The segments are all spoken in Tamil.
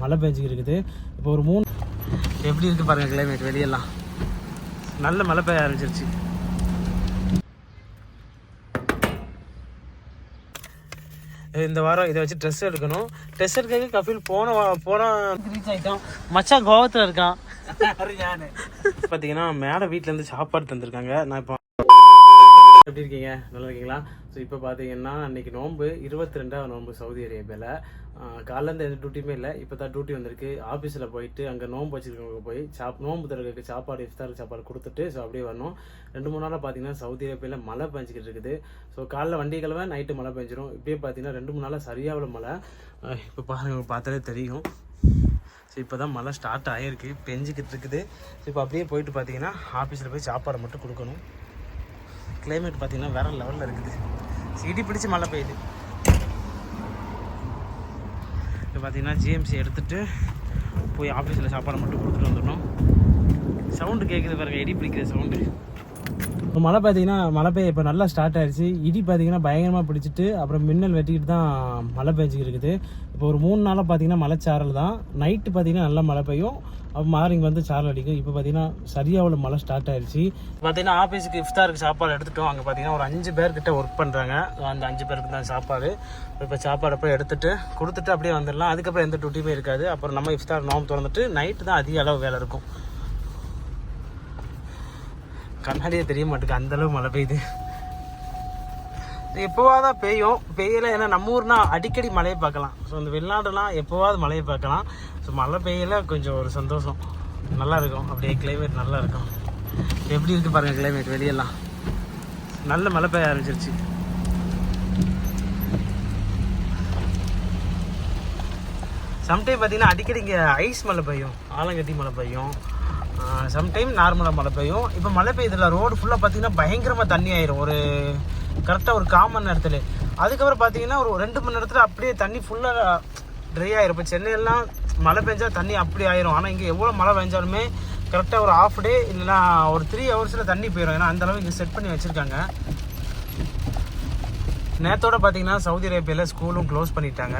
மழை பெஞ்சிக்கிட்டு இருக்குது இப்போ ஒரு மூணு எப்படி இருக்குது பாருங்கள் கிளைமேட் வெளியெல்லாம். நல்ல மழை பெய்ய ஆரம்பிச்சிருச்சு. இந்த வாரம் இதை வச்சு ட்ரெஸ் எடுக்கணும். ட்ரெஸ் எடுக்க கபில் போன போன ரீச் ஆகிட்டோம் மச்சான் கோவத்தில் இருக்கான். பார்த்தீங்கன்னா மேலே வீட்டிலேருந்து சாப்பாடு தந்திருக்காங்க. நான் இப்போ எப்படி இருக்கீங்க? நல்லா இருக்கீங்களா? ஸோ இப்போ பார்த்தீங்கன்னா அன்னைக்கு நோன்பு இருபத்தி ரெண்டாவது நோன்பு சவுதி அரேபியாவில் காலேருந்து எந்த டியூட்டியுமே இல்லை. இப்போ தான் டியூட்டி வந்திருக்கு. ஆஃபீஸில் போயிட்டு அங்கே நோன்பு வச்சுருக்கவங்க போய் சாப் நோன்பு திறக்க சாப்பாடு இஃப்தார் சாப்பாடு கொடுத்துட்டு ஸோ அப்படியே வரணும். ரெண்டு மூணு நாளாக பார்த்தீங்கன்னா சவுதி அரேபியாவில் மழை பெஞ்சிக்கிட்டு இருக்குது. ஸோ காலைல வண்டி கிழமை நைட்டு மழை பெஞ்சிரும். இப்படியே பார்த்தீங்கன்னா ரெண்டு மூணு நாளாக சரியாகல மழை. இப்போ பாருங்க பார்த்தாலே தெரியும். ஸோ இப்போ தான் மழை ஸ்டார்ட் ஆகிருக்கு பெஞ்சிக்கிட்டு இருக்குது. ஸோ இப்போ அப்படியே போயிட்டு பார்த்தீங்கன்னா ஆஃபீஸில் போய் சாப்பாடு மட்டும் கொடுக்கணும். கிளைமேட் பார்த்தீங்கன்னா வேற லெவலில் இருக்குது. இடி பிடிச்சி மழை பெய்யுது. இப்போ பார்த்தீங்கன்னா ஜிஎம்சி எடுத்துகிட்டு போய் ஆஃபீஸில் சாப்பாடு மட்டும் கொடுத்துட்டு வந்துடணும். சவுண்டு கேட்குது பாருங்க இடி பிடிக்கிற சவுண்டு இப்போ மழை பார்த்தீங்கன்னா மழை பெய்ய இப்போ நல்லா ஸ்டார்ட் ஆயிடுச்சு இடி பார்த்தீங்கன்னா பயங்கரமாக பிடிச்சிட்டு அப்புறம் மின்னல் வெட்டிக்கிட்டு தான் மழை பெஞ்சிக்கிட்டு இருக்குது. இப்போ ஒரு மூணு நாளாக பார்த்தீங்கன்னா மழைச்சாரல் தான். நைட்டு பார்த்தீங்கன்னா நல்லா மழை பெய்யும். அப்போ மார்னிங் வந்து சாரல் அடிக்கும். இப்போ பார்த்தீங்கன்னா சரியாக உள்ள மழை ஸ்டார்ட் ஆயிடுச்சு பார்த்தீங்கன்னா ஆஃபீஸுக்கு இஃப்தாருக்கு சாப்பாடு எடுத்துட்டோம். அங்கே பார்த்தீங்கன்னா ஒரு அஞ்சு பேர்கிட்ட ஒர்க் பண்ணுறாங்க அந்த அஞ்சு பேருக்கு தான் சாப்பாடு. இப்போ சாப்பாடு போய் எடுத்துட்டு கொடுத்துட்டு அப்படியே வந்துடலாம். அதுக்கப்புறம் எந்த டியூட்டியுமே இருக்காது. அப்புறம் நம்ம இஃப்தார் நோம் திறந்துட்டு நைட்டு தான் அதிக அளவு வேலை இருக்கும். கண்ணாடியே தெரிய மாட்டேங்குது. அந்த அளவு மழை பெய்யுது. எப்போவாதான் பெய்யும். பெய்யல ஏன்னா நம்ம ஊர்னா அடிக்கடி மழையை பார்க்கலாம். ஸோ இந்த வெளிநாடுனா எப்போவாது மழையை பார்க்கலாம். ஸோ மழை பெய்யல கொஞ்சம் ஒரு சந்தோஷம். நல்லா இருக்கும். அப்படியே கிளைமேட் நல்லா இருக்கும். எப்படி இருக்கு பாருங்க கிளைமேட் வெளியெல்லாம். நல்ல மழை பெய்ய ஆரம்பிச்சிருச்சு. சம்டைம் பார்த்தீங்கன்னா அடிக்கடி இங்கே ஐஸ் மழை பெய்யும். ஆலங்கட்டி மழை பெய்யும். சம்டைம் நார்மலாக மழை பெய்யும். இப்போ மழை பெய்யுதுல ரோடு ஃபுல்லாக பார்த்தீங்கன்னா பயங்கரமாக தண்ணி ஆயிரும். ஒரு கரெக்டாக ஒரு காமன் நேரத்தில் அதுக்கப்புறம் பார்த்தீங்கன்னா ஒரு ரெண்டு மணி நேரத்தில் அப்படியே தண்ணி ஃபுல்லாக ட்ரை ஆயிரும். இப்போ சென்னையெல்லாம் மழை பெஞ்சால் தண்ணி அப்படி ஆயிரும். ஆனால் இங்கே எவ்வளோ மழை பெஞ்சாலுமே கரெக்டாக ஒரு ஆஃப் டே இல்லைனா ஒரு த்ரீ ஹவர்ஸில் தண்ணி போயிடும் ஏன்னா அந்த அளவுக்கு இங்கே செட் பண்ணி வச்சுருக்காங்க. நேத்தோட பார்த்தீங்கன்னா சவுதி அரேபியாவில் ஸ்கூலும் க்ளோஸ் பண்ணிட்டாங்க.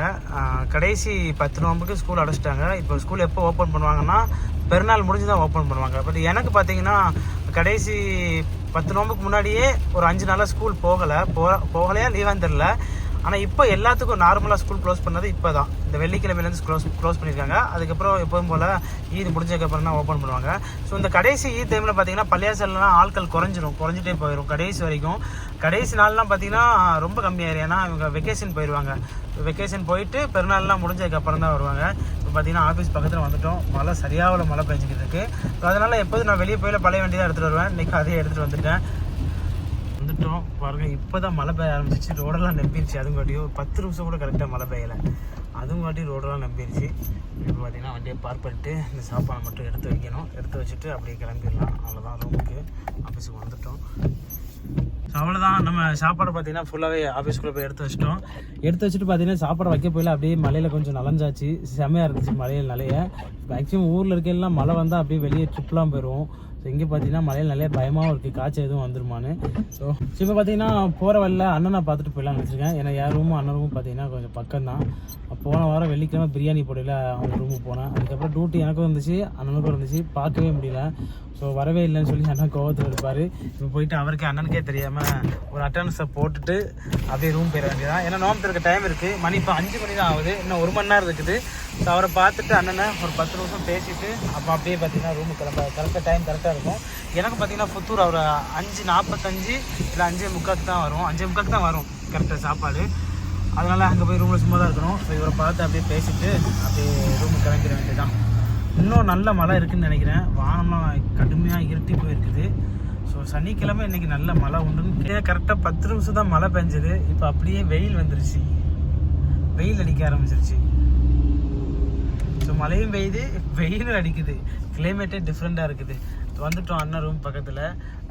கடைசி பத்து நோம்புக்கு ஸ்கூல் அடைச்சிட்டாங்க. இப்போ ஸ்கூல் எப்போ ஓப்பன் பண்ணுவாங்கன்னா பெருநாள் முடிஞ்சு தான் ஓப்பன் பண்ணுவாங்க. பட் எனக்கு பார்த்தீங்கன்னா கடைசி பத்து நோம்புக்கு முன்னாடியே ஒரு அஞ்சு நாளாக ஸ்கூல் போகலை. போ போகலையா லீவான்னு தெரில ஆனால் இப்போ எல்லாத்துக்கும் நார்மலாக ஸ்கூல் க்ளோஸ் பண்ணது இப்போ தான் இந்த வெள்ளிக்கிழமையிலேருந்து க்ளோஸ் க்ளோஸ் பண்ணியிருக்காங்க அதுக்கப்புறம் எப்போதும் போல் ஈத் முடிஞ்சதுக்கப்புறம் தான் ஓப்பன் பண்ணுவாங்க. ஸோ இந்த கடைசி ஈத் டைமில் பார்த்தீங்கன்னா பள்ளியாசல்லாம் ஆட்கள் குறைஞ்சிரும். குறைஞ்சிட்டே போயிடும் கடைசி வரைக்கும் கடைசி நாள்லாம் பார்த்தீங்கன்னா ரொம்ப கம்மியாயிரு ஏன்னா இவங்க வெக்கேஷன் போயிடுவாங்க வெக்கேஷன் போயிட்டு பெருநாள்லாம் முடிஞ்சதுக்கப்புறம் தான் வருவாங்க. இப்போ பார்த்தீங்கன்னா ஆஃபீஸ் பக்கத்தில் வந்துட்டோம். மழை சரியாவில் மழை பெஞ்சிக்கிட்டு இருக்கு. ஸோ அதனால் எப்போதும் நான் வெளியே போயில பழைய வண்டி தான் எடுத்துகிட்டு வருவேன். இன்றைக்கி அதே எடுத்துகிட்டு வந்துட்டேன். வந்துட்டோம். பாருங்க இப்போதான் மழை பெய்ய ஆரம்பிச்சிச்சு. ரோடெல்லாம் நம்பிருச்சு. அதுங்காட்டியும் ஒரு பத்து நிமிஷம் கூட கரெக்டாக மழை பெய்யலை. அதுங்காட்டி ரோடெல்லாம் நம்பிருச்சு. இப்போ பார்த்தீங்கன்னா வண்டியை பார்க் பண்ணிட்டு இந்த சாப்பாடை மட்டும் எடுத்து வைக்கணும். எடுத்து வச்சுட்டு அப்படியே கிளம்பிடலாம். அவ்வளோதான் ரூமுக்கு ஆஃபீஸுக்கு வந்துட்டோம். அவ்வளோதான் நம்ம சாப்பாடு பார்த்தீங்கன்னா ஃபுல்லாகவே ஆஃபீஸ்க்குள்ளே போய் எடுத்து வச்சிட்டோம். எடுத்து வச்சுட்டு பார்த்தீங்கன்னா சாப்பாடு வைக்க போயில அப்படியே மலையில் கொஞ்சம் நலஞ்சாச்சு. செமையாக இருந்துச்சு மலையில் நிலைய. மேக்ஸிமம் ஊரில் இருக்கலாம் மழை வந்தால் அப்படியே வெளியே ட்ரிப்லாம் போயிடுவோம் ஸோ இங்கே பார்த்தீங்கன்னா மலையில் நிறைய பயமாகவும் இருக்குது காய்ச்சல் எதுவும் வந்துருமான்னு. ஸோ இப்போ பார்த்தீங்கன்னா போகிற வழியில் அண்ணனை பார்த்துட்டு போயிடலாம்னு நினச்சிருக்கேன். ஏன்னா என் ரூமும் அண்ணன் ரூமும் பார்த்தீங்கன்னா கொஞ்சம் பக்கம் தான் போன வாரம் வெள்ளிக்கிழமை பிரியாணி போடையில் அவங்க ரூமுக்கு போனேன். அதுக்கப்புறம் டியூட்டி எனக்கும் இருந்துச்சு அண்ணனுக்கும் இருந்துச்சு. பார்க்கவே முடியல. ஸோ வரவே இல்லைன்னு சொல்லி அண்ணன் கோவத்தில் இருப்பார். இப்போ போயிட்டு அவருக்கு அண்ணனுக்கே தெரியாமல் ஒரு அட்டண்டன்ஸை போட்டுட்டு அப்படியே ரூம் போயிட வேண்டியதான் ஏன்னா நோம்பு இருக்க டைம் இருக்குது மணி இப்போ அஞ்சு மணி தான் ஆகுது. இன்னும் ஒரு மணி நேரம் இருக்குது. ஸோ அவரை பார்த்துட்டு அண்ணனை ஒரு பத்து நிமிஷம் பேசிட்டு அப்போ அப்படியே பார்த்தீங்கன்னா ரூமுக்கு கிளம்ப கரெக்டாக டைம் கரெக்டாக இருக்கும். எனக்கு பார்த்தீங்கன்னா புத்தூர் அவர் அஞ்சு நாற்பத்தஞ்சு இல்லை அஞ்சே முக்காக்கு தான் வரும். அஞ்சே முக்காக்கு தான் வரும் கரெக்டாக சாப்பாடு. அதனால் அங்கே போய் ரூமில் சும்மா தான் இருக்கணும். ஸோ இவரை பார்த்து அப்படியே பேசிட்டு அப்படியே ரூமுக்கு கிளம்பிட வேண்டியதான் இன்னும் நல்ல மழை இருக்குதுன்னு நினைக்கிறேன். வானம்லாம் கடுமையாக இருட்டி போயிருக்குது. ஸோ சனிக்கிழமை இன்னைக்கு நல்ல மழை உண்டுன்னு கரெக்டாக பத்து நிமிஷம் தான் மழை பெஞ்சது. இப்போ அப்படியே வெயில் வந்துருச்சு. வெயில் அடிக்க ஆரம்பிச்சிருச்சு. ஸோ மழையும் பெய்யுது வெயிலும் அடிக்குது. கிளைமேட்டே டிஃப்ரெண்ட்டாக இருக்குது. வந்துட்டோம் அண்ணன் ரூம் பக்கத்தில்.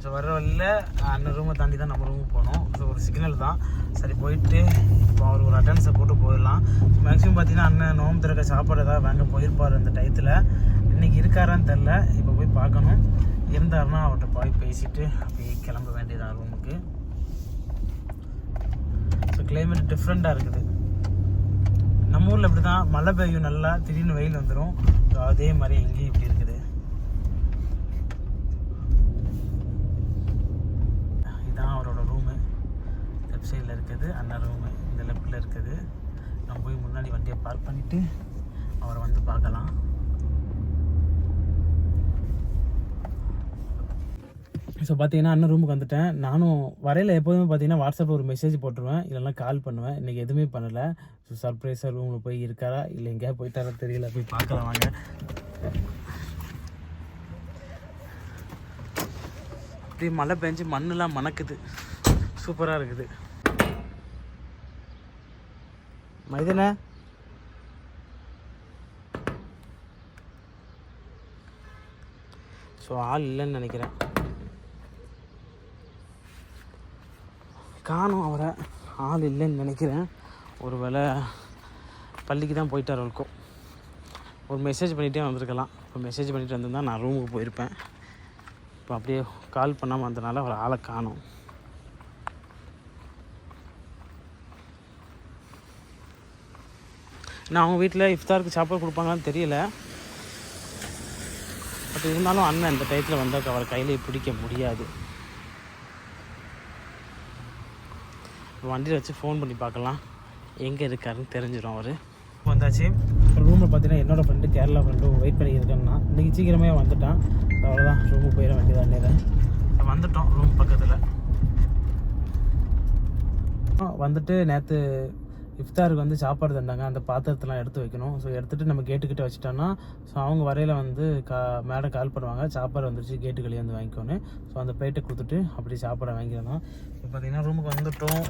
ஸோ வர வழியில் அண்ணன் ரூமை தாண்டி தான் நம்ம ரூமுக்கு போனோம் ஸோ ஒரு சிக்னல் தான். சரி போயிட்டு இப்போ அவர் ஒரு அட்டன்ஸை போட்டு போயிடலாம். ஸோ மேக்ஸிமம் பார்த்தீங்கன்னா அண்ணன் நோம்பு திறக்க சாப்பாடு ஏதாவது வாங்க போயிருப்பார் அந்த டயத்தில் இன்றைக்கி இருக்காரான்னு தெரில இப்போ போய் பார்க்கணும். இருந்தாருன்னா அவர்கிட்ட போய் பேசிவிட்டு அப்படியே கிளம்ப வேண்டியதான் ரூமுக்கு ஸோ கிளைமேட் டிஃப்ரெண்ட்டாக இருக்குது. நம்ம ஊரில் இப்படி தான் மழை பெய்யும் நல்லா திடீர்னு வெயில் வந்துடும் அதே மாதிரி எங்கேயும் இப்படி இருக்குது. இதுதான் அவரோட ரூமு லெஃப்ட் சைடில் இருக்குது அண்ணா ரூமு இந்த லெஃப்டில் இருக்குது. நம்ம போய் முன்னாடி வண்டியை பார்க் பண்ணிவிட்டு அவரை வந்து பார்க்கலாம். ஸோ பார்த்தீங்கன்னா அண்ணன் ரூமுக்கு வந்துட்டேன். நானும் வரையில் எப்போதுமே பார்த்தீங்கன்னா வாட்ஸ்அப்பில் ஒரு மெசேஜ் போட்டுருவேன். இல்லைன்னா கால் பண்ணுவேன். இன்றைக்கி எதுவுமே பண்ணலை. ஸோ சர்ப்ரைஸாக ரூமில் போய் இருக்காரா? இல்லை எங்கேயா போயிட்டாரா தெரியல. போய் பார்க்கலாம் வாங்க. அப்படியே மழை பெஞ்சு மண்ணெலாம் மணக்குது. சூப்பராக இருக்குது. மைதன? ஸோ ஆள் இல்லைன்னு நினைக்கிறேன். காணும் அவரை. ஆள் இல்லைன்னு நினைக்கிறேன். ஒருவேளை பள்ளிக்கு தான் போயிட்டார் இருக்கும் ஒரு மெசேஜ் பண்ணிகிட்டே வந்திருக்கலாம். இப்போ மெசேஜ் பண்ணிட்டு வந்திருந்தா நான் ரூமுக்கு போயிருப்பேன். இப்போ அப்படியே கால் பண்ணாமல் வந்தனால அவர் ஆளை காணும். நான் அவங்க வீட்டில் இஃப்தாருக்கு சாப்பாடு கொடுப்பாங்களான்னு தெரியல. பட் இருந்தாலும் அண்ணன் இந்த டயத்தில் வந்தால் அவர் கையில் பிடிக்க முடியாது. வண்டியில் வச்சு ஃபோன் பண்ணி பார்க்கலாம். எங்கே இருக்காருன்னு தெரிஞ்சிடும் அவர். வந்தாச்சு. ரூமில் பார்த்தீங்கன்னா என்னோடய ஃப்ரெண்டு கேரளா ஃப்ரெண்டும் வெயிட் பண்ணியிருக்கேன்னா இன்றைக்கி சீக்கிரமே வந்துட்டான். அவ்வளோதான் ரூமுக்கு போயிட வேண்டியதான் நேரம். வந்துட்டோம் ரூம் பக்கத்தில். வந்துட்டு நேற்று இஃப்தாருக்கு வந்து சாப்பாடு தந்தாங்க. அந்த பாத்திரத்தெல்லாம் எடுத்து வைக்கணும். ஸோ எடுத்துகிட்டு நம்ம கேட்டுக்கிட்ட வச்சுட்டோன்னா ஸோ அவங்க வரையில் வந்து கா மேடம் கால் பண்ணுவாங்க. சாப்பாடு வந்துருச்சு கேட்டுக்களே வந்து வாங்கிக்கோன்னு. ஸோ அந்த பிளேட்டை கொடுத்துட்டு அப்படி சாப்பாடை வாங்கிடணும் இப்போ பார்த்தீங்கன்னா ரூமுக்கு வந்துட்டோம்.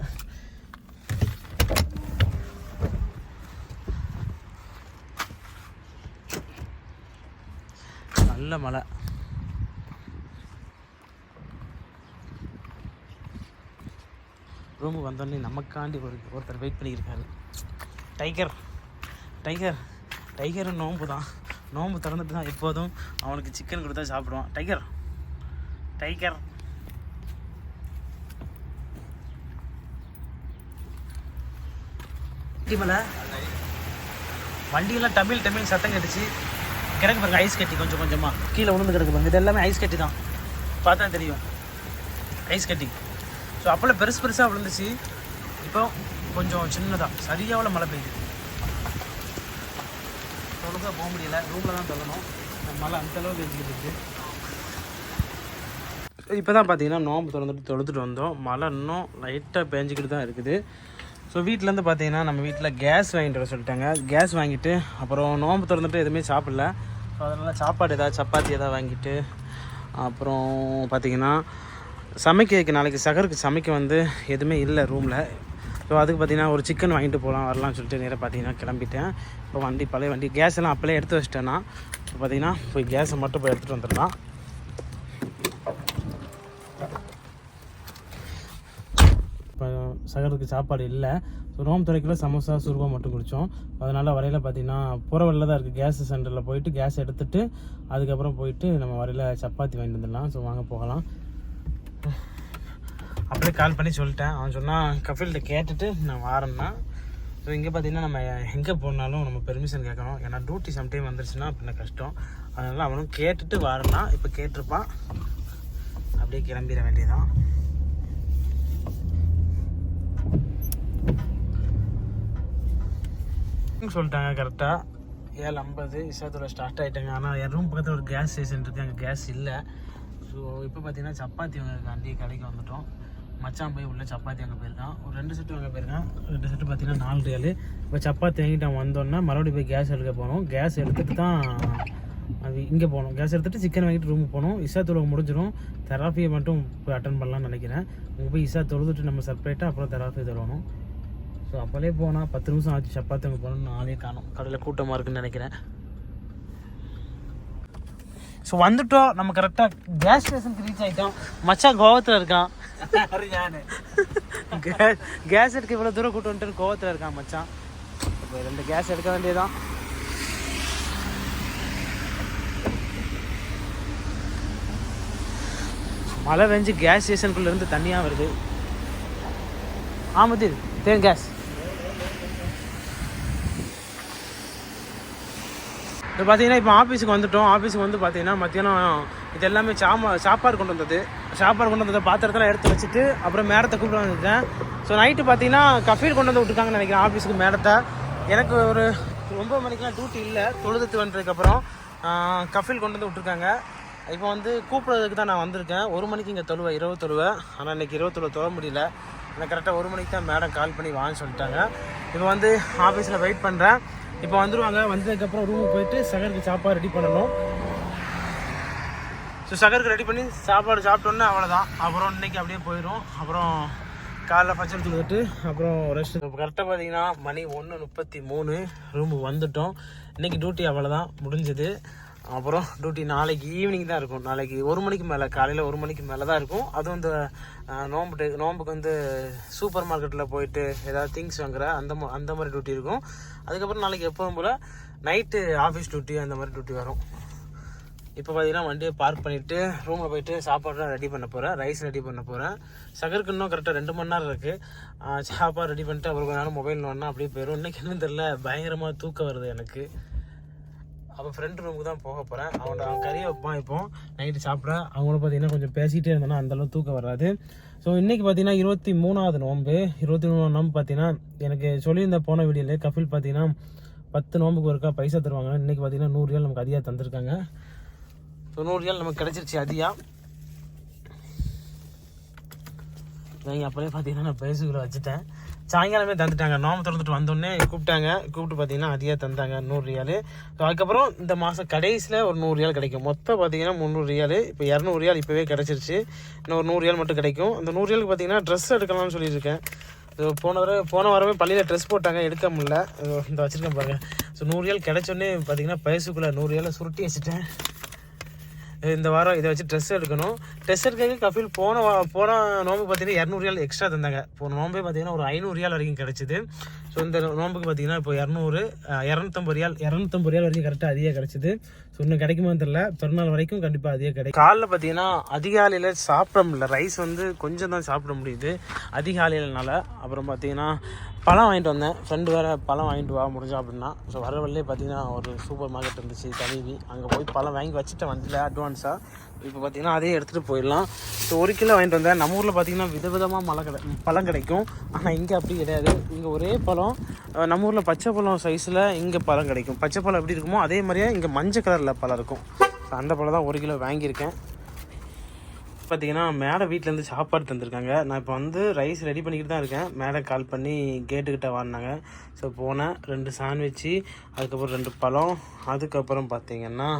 நல்ல மழை. ரூமுக்கு வந்தோடனே நமக்காண்டி ஒரு ஒருத்தர் வெயிட் பண்ணியிருக்காரு. டைகர் டைகர் டைகர் நோம்பு தான். நோம்பு திறந்துட்டு தான் எப்போதும் அவனுக்கு சிக்கன் கொடுத்தா சாப்பிடுவான். டைகர் டைகர் மலை? வண்டியெல்லாம் டமிழ் டமிழ் சத்தம் கட்டுச்சு. கிடக்கு பாருங்க ஐஸ் கட்டி கொஞ்சம் கொஞ்சமாக கீழே விழுந்து கிடக்கு பாருங்க இது எல்லாமே ஐஸ் கட்டி தான். பார்த்தா தெரியும். ஐஸ் கட்டி. ஸோ அப்போல்லாம் பெருசு பெருசாக விழுந்துச்சு. இப்போ கொஞ்சம் சின்னதாக சரியாவில் மழை பெய்யுது. தொழுக போக முடியல. ரூமில் தான் தொழணும் மழை அந்த அளவுக்கு பெஞ்சிக்கிட்டு இருக்குது இப்போ தான் பார்த்தீங்கன்னா நோம்பு திறந்துட்டு தொழுதுட்டு வந்தோம். மழை இன்னும் லைட்டாக பேஞ்சிக்கிட்டு தான் இருக்குது. ஸோ வீட்டிலேருந்து பார்த்தீங்கன்னா நம்ம வீட்டில் கேஸ் வாங்கிட்டு வர சொல்லிட்டாங்க. கேஸ் வாங்கிட்டு அப்புறம் நோம்பு திறந்துட்டு எதுவுமே சாப்பிடல. ஸோ அதனால் சாப்பாடு ஏதாவது சப்பாத்தி எதாவது வாங்கிட்டு அப்புறம் பார்த்தீங்கன்னா சமைக்க நாளைக்கு சகருக்கு சமைக்க வந்து எதுவுமே இல்லை ரூமில் ஸோ அதுக்கு பார்த்தீங்கன்னா ஒரு சிக்கன் வாங்கிட்டு போகலாம் வரலாம்னு சொல்லிட்டு நேராக பார்த்தீங்கன்னா கிளம்பிட்டேன். இப்போ வண்டி பழைய வண்டி கேஸ் எல்லாம் அப்போலே எடுத்து வச்சிட்டேன்னா இப்போ பார்த்தீங்கன்னா போய் கேஸை மட்டும் போய் எடுத்துகிட்டு வந்துடலாம். இப்போ சகருக்கு சாப்பாடு இல்லை. ஸோ ரோம் துறைக்குள்ள சமோசா சுருவா மட்டும் குடித்தோம் அதனால் வரையில் பார்த்தீங்கன்னா புற வழியில் தான் இருக்குது கேஸ் சென்டரில் போயிட்டு கேஸ் எடுத்துட்டு அதுக்கப்புறம் போயிட்டு நம்ம வரையில் சப்பாத்தி வாங்கிட்டு வந்துடலாம். ஸோ வாங்க போகலாம். வந்து கால் பண்ணி சொல்லிட்டேன். அவன் சொன்னால் கஃபீல்கிட்ட கேட்டுட்டு நான் வாரேன்னா. ஸோ இங்கே பார்த்தீங்கன்னா நம்ம எங்கே போனாலும் நம்ம பெர்மிஷன் கேட்கணும் ஏன்னா டியூட்டி சம்டைம் வந்துருச்சுன்னா அப்படின்னா கஷ்டம்? அதனால் அவனும் கேட்டுட்டு வாரேன்னா இப்போ கேட்டிருப்பான். அப்படியே கிளம்பிட வேண்டியதான் சொல்லிட்டாங்க கரெக்டாக ஏழு ஐம்பது இசாத்தோட ஸ்டார்ட் ஆகிட்டாங்க ஆனால் என் ரூம் பக்கத்தில் ஒரு கேஸ் ஸ்டேஷன் இருக்குது அங்கே கேஸ் இல்லை. ஸோ இப்போ பார்த்தீங்கன்னா சப்பாத்தி வாங்கி கடைக்கு வந்துட்டோம். மச்சான் போய் உள்ள சப்பாத்தி அங்கே போயிருக்கான். ஒரு ரெண்டு செட்டு வாங்க போயிருக்கான். ரெண்டு செட்டு பார்த்தீங்கன்னா நாலு ரியல் இப்போ சப்பாத்தி வாங்கிட்டு அவன் வந்தோடனே மறுபடியும் போய் கேஸ் எடுக்க போனோம். கேஸ் எடுத்துகிட்டு தான் அது இங்கே போகணும் கேஸ் எடுத்துகிட்டு சிக்கன் வாங்கிட்டு ரூமுக்கு போகணும் இசா தொழுவு முடிஞ்சிடும் தெராப்பியை மட்டும் போய் அட்டன் பண்ணலாம்னு நினைக்கிறேன். அங்கே போய் இசா தொழுதுட்டு நம்ம செப்பரேட்டாக அப்புறம் தெராப்பி தருவணும். ஸோ அப்போலே போனால் பத்து நிமிஷம் ஆச்சு. சப்பாத்தி அங்கே போகணும்னு நாளே காணும். கடையில் கூட்டமாக இருக்குன்னு நினைக்கிறேன். ஸோ வந்துட்டோம். நம்ம கரெக்டாக கேஸ் ஸ்டேஷனுக்கு ரீச் ஆகிட்டோம் மச்சான் கோவத்தில் இருக்கான். கேஸ் எடுக்க இவ்வளோ தூரம் கூட்டு வந்துட்டு கோவத்தில் இருக்கான் மச்சான். இப்போ ரெண்டு கேஸ் எடுக்க வேண்டியதான் மழை வெஞ்சு கேஸ் ஸ்டேஷனுக்குள்ள இருந்து தண்ணியாக வருது. ஆமதில் தேன் கேஸ் இப்போ பார்த்தீங்கன்னா இப்போ ஆஃபீஸுக்கு வந்துட்டோம். ஆஃபீஸுக்கு வந்து பார்த்தீங்கன்னா மத்தியானம் இது எல்லாமே சாமா சாப்பாடு கொண்டு வந்தது. சாப்பாடு கொண்டு வந்ததை பாத்திரத்தெல்லாம் எடுத்து வச்சுட்டு அப்புறம் மேடத்தை கூப்பிட்டு வந்துட்டேன் ஸோ நைட்டு பார்த்தீங்கன்னா கஃபீல் கொண்டு வந்து விட்டுருக்காங்கன்னு நினைக்கிறேன் ஆஃபீஸுக்கு மேடத்தை. எனக்கு ஒரு ஒம்பது மணிக்கெலாம் டியூட்டி இல்லை. தொழுதுட்டு வந்ததுக்கப்புறம் கஃபீல் கொண்டு வந்து விட்டுருக்காங்க. இப்போ வந்து கூப்பிட்றதுக்கு தான் நான் வந்திருக்கேன். ஒரு மணிக்கு இங்கே தொழுவேன் இரவு தொழுவேன் ஆனால் இன்னைக்கு இரவு தொழுவ தொழ முடியல. எனக்கு கரெக்டாக ஒரு மணிக்கு தான் மேடம் கால் பண்ணி வான்னு சொல்லிட்டாங்க. இப்போ வந்து ஆஃபீஸில் வெயிட் பண்ணுறேன் இப்போ வந்துடுவாங்க வந்ததுக்கப்புறம் ரூமுக்கு போயிட்டு சகருக்கு சாப்பாடு ரெடி பண்ணணும். ஸோ சகருக்கு ரெடி பண்ணி சாப்பாடு சாப்பிட்டோன்னே அவ்வளோதான் அப்புறம் இன்னைக்கு அப்படியே போயிடும் அப்புறம் காலைல பச்சை தூக்கிட்டு அப்புறம் ரெஸ்ட் இப்போ கரெக்டாக பார்த்தீங்கன்னா மணி ஒன்று முப்பத்தி மூணு. ரூமுக்கு வந்துட்டோம். இன்னைக்கு டியூட்டி அவ்வளோதான் முடிஞ்சது. அப்புறம் டியூட்டி நாளைக்கு ஈவினிங் தான் இருக்கும். நாளைக்கு ஒரு மணிக்கு மேலே காலையில் ஒரு மணிக்கு மேலே தான் இருக்கும். அதுவும் இந்த நோம்பு நோம்புக்கு வந்து சூப்பர் மார்க்கெட்டில் போயிட்டு ஏதாவது திங்ஸ் வாங்குற அந்த மா- அந்த மாதிரி டியூட்டி இருக்கும். அதுக்கப்புறம் நாளைக்கு எப்போதும் போல் நைட்டு ஆஃபீஸ் டியூட்டி அந்த மாதிரி டியூட்டி வரும். இப்போ பார்த்தீங்கன்னா வண்டியை பார்க் பண்ணிவிட்டு ரூமில் போயிட்டு சாப்பாடுலாம் ரெடி பண்ண போகிறேன் ரைஸ் ரெடி பண்ண போகிறேன் சகருக்கு இன்னும் கரெக்டாக ரெண்டு மணி நேரம் இருக்குது சாப்பாடு ரெடி பண்ணிட்டு அப்புறம் கொஞ்ச நேரம் மொபைல் நோன்னா அப்படியே போயிடும் இன்னைக்கு என்ன தெரில பயங்கரமாக தூக்கம் வருது எனக்கு. அப்போ ஃப்ரெண்ட் ரூமுக்கு தான் போக போகிறேன் அவனோட அவன் கறியை வைப்பான் இப்போ நைட்டு சாப்பிட அவங்களும் பார்த்தீங்கன்னா கொஞ்சம் பேசிகிட்டே இருந்தோன்னா அந்தளவு தூக்கம் வராது. ஸோ இன்றைக்கி பார்த்தீங்கன்னா இருபத்தி மூணாவது நோன்பு. இருபத்தி மூணாவது நோம்பு பார்த்தீங்கன்னா எனக்கு சொல்லியிருந்த போன வீடியோவில் கபில் பார்த்தீங்கன்னா பத்து நோம்புக்கு ஒருக்கா பைசா தருவாங்க. இன்றைக்கி பார்த்தீங்கன்னா நூறு ரியால் நமக்கு அதிகமாக தந்திருக்காங்க. ஸோ நூறு நமக்கு கிடச்சிருச்சு அதிகம் நீங்கள் அப்படியே பார்த்தீங்கன்னா நான் பேசுக்குள்ள வச்சுட்டேன். சாயங்காலமே தந்துட்டாங்க. நோம்பு திறந்துட்டு வந்தோடனே கூப்பிட்டாங்க. கூப்பிட்டு பார்த்தீங்கன்னா அதிகமாக தந்தாங்க. நூறு ரியாலு ஸோ அதுக்கப்புறம் இந்த மாதம் கடைசியில் ஒரு நூறு ரியால் கிடைக்கும். மொத்தம் பார்த்தீங்கன்னா முந்நூறு ரியாலு இப்போ இரநூறு ரியால் இப்போவே கிடச்சிருச்சு. இன்னும் ஒரு நூறு ரியால் மட்டும் கிடைக்கும். அந்த நூறு ரியாலுக்கு பார்த்தீங்கன்னா ட்ரெஸ் எடுக்கலாம்னு சொல்லியிருக்கேன். ஸோ போன வர போன வாரமே பள்ளியில் ட்ரெஸ் போட்டாங்க. எடுக்க முடில இந்த வச்சுருக்கேன் பாருங்கள் ஸோ நூறு ரியால் கிடைச்சோடனே பார்த்தீங்கன்னா பைசுக்குள்ளே நூறு ரியாலை சுருட்டி வச்சுட்டேன். இந்த வாரம் இதை வச்சு ட்ரெஸ் எடுக்கணும். ட்ரெஸ் எடுக்கிறதுக்கு கஃபில் போன போன நோம்பு பார்த்தீங்கன்னா இரநூறு எக்ஸ்ட்ரா தந்தாங்க. போன நோம்பே பார்த்தீங்கன்னா ஒரு ஐநூறு ரியால் வரைக்கும் கிடச்சிது. ஸோ இந்த நோம்புக்கு பார்த்தீங்கன்னா இப்போ இரநூறு இரநூத்தம்பது ரியால் இரநூத்தம்பது ரியால் வரைக்கும் கரெக்டாக அதிகம் கிடச்சிது. ஸோ இன்னும் கிடைக்குமான்னு தெரில பிறநாள் வரைக்கும் கண்டிப்பாக அதிகம் கிடைக்கும். காலைல பார்த்தீங்கன்னா அதிகாலையில் சாப்பிட முடியல ரைஸ் வந்து கொஞ்சம் தான் சாப்பிட முடியுது. அதிகாலையிலனால அப்புறம் பார்த்தீங்கன்னா பழம் வாங்கிட்டு வந்தேன். ஃப்ரெண்டு வேறு பழம் வாங்கிட்டு வா முடிஞ்சா அப்படின்னா. ஸோ வர வழியே பார்த்தீங்கன்னா ஒரு சூப்பர் மார்க்கெட் இருந்துச்சு தனிவி அங்கே போய் பழம் வாங்கி வச்சுட்டேன் வண்டியில் அட்வான்ஸாக இப்போ பார்த்தீங்கன்னா அதே எடுத்துகிட்டு போயிடலாம். ஸோ ஒரு கிலோ வாங்கிட்டு வந்தேன். நம்ம ஊரில் பார்த்தீங்கன்னா விதவிதமாக மழை கிடை பழம் கிடைக்கும். ஆனால் இங்கே அப்படி கிடையாது. இங்கே ஒரே பழம் நம்ம ஊரில் பச்சை பழம் சைஸில் இங்கே பழம் கிடைக்கும். பச்சை பழம் எப்படி இருக்குமோ அதே மாதிரியே இங்கே மஞ்சள் கலரில் பழம் இருக்கும். ஸோ அந்த பழம் தான் ஒரு கிலோ வாங்கியிருக்கேன். பார்த்தீங்கன்னா மேடம் வீட்டிலேருந்து சாப்பாடு தந்திருக்காங்க. நான் இப்போ வந்து ரைஸ் ரெடி பண்ணிக்கிட்டு தான் இருக்கேன். மேடம் கால் பண்ணி கேட்டுக்கிட்ட வாங்கினாங்க ஸோ போனேன். ரெண்டு சாண்ட்விட்சு அதுக்கப்புறம் ரெண்டு பழம். அதுக்கப்புறம் பார்த்தீங்கன்னா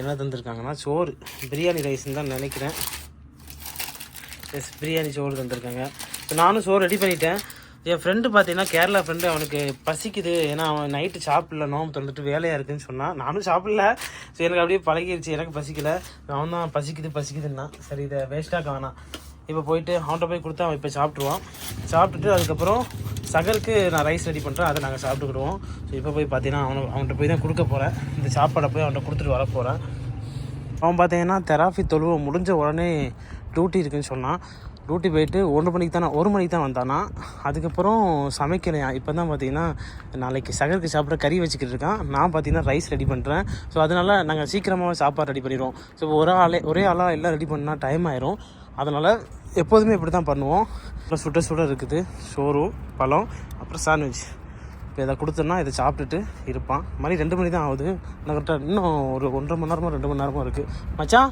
என்ன தந்திருக்காங்கன்னா சோறு. பிரியாணி ரைஸ்ன்னு தான் நினைக்கிறேன். எஸ் பிரியாணி சோறு தந்திருக்காங்க. இப்போ நானும் சோறு ரெடி பண்ணிட்டேன். என் ஃப்ரெண்டு பார்த்தீங்கன்னா கேரளா ஃப்ரெண்டு அவனுக்கு பசிக்குது. ஏன்னா அவன் நைட்டு சாப்பிடல நோம்பு திறந்துட்டு வேலையாக இருக்குன்னு சொன்னான் நானும் சாப்பிடல. ஸோ எனக்கு அப்படியே பழகிருச்சு. எனக்கு பசிக்கல. அவன் தான் பசிக்குது பசிக்குதுன்னா. சரி இதை வேஸ்ட்டாக வேணாம். இப்போ போயிட்டு அவன்கிட்ட போய் கொடுத்தா அவன் இப்போ சாப்பிட்ருவான் சாப்பிட்டுட்டு அதுக்கப்புறம் சகருக்கு நான் ரைஸ் ரெடி பண்ணுறேன் அதை நாங்கள் சாப்பிட்டுக்கிடுவோம். ஸோ இப்போ போய் பார்த்தீங்கன்னா அவனை அவன்கிட்ட போய் தான் கொடுக்க போகிறேன் இந்த சாப்பாடை போய் அவன்கிட்ட கொடுத்துட்டு வர போகிறேன் அவன் பார்த்தீங்கன்னா தெராஃபி தொழுவ முடிஞ்ச உடனே டியூட்டி இருக்குன்னு சொன்னான். டியூட்டி போயிட்டு ஒன்று மணிக்கு தானே ஒரு மணிக்கு தான் வந்தானா? அதுக்கப்புறம் சமைக்கலையா? இப்போ தான் பார்த்தீங்கன்னா நாளைக்கு சகருக்கு சாப்பிட கறி வச்சுக்கிட்டு இருக்கான். நான் பார்த்தீங்கன்னா ரைஸ் ரெடி பண்ணுறேன் ஸோ அதனால் நாங்கள் சீக்கிரமாக சாப்பாடு ரெடி பண்ணிடுவோம். ஸோ ஒரு ஆளே ஒரே ஆளாக எல்லாம் ரெடி பண்ணால் டைம் ஆயிரும். அதனால் எப்போதுமே இப்படி தான் பண்ணுவோம். அப்புறம் சுட சுட இருக்குது. சோறு பழம் அப்புறம் சாண்ட்விச் இப்போ இதை கொடுத்தோன்னா இதை சாப்பிட்டுட்டு இருப்பான். மணி ரெண்டு மணி தான் ஆகுது. நான் கரெக்டாக இன்னும் ஒரு ஒன்றரை மணி நேரமோ ரெண்டு மணி நேரமோ இருக்குது மச்சான்?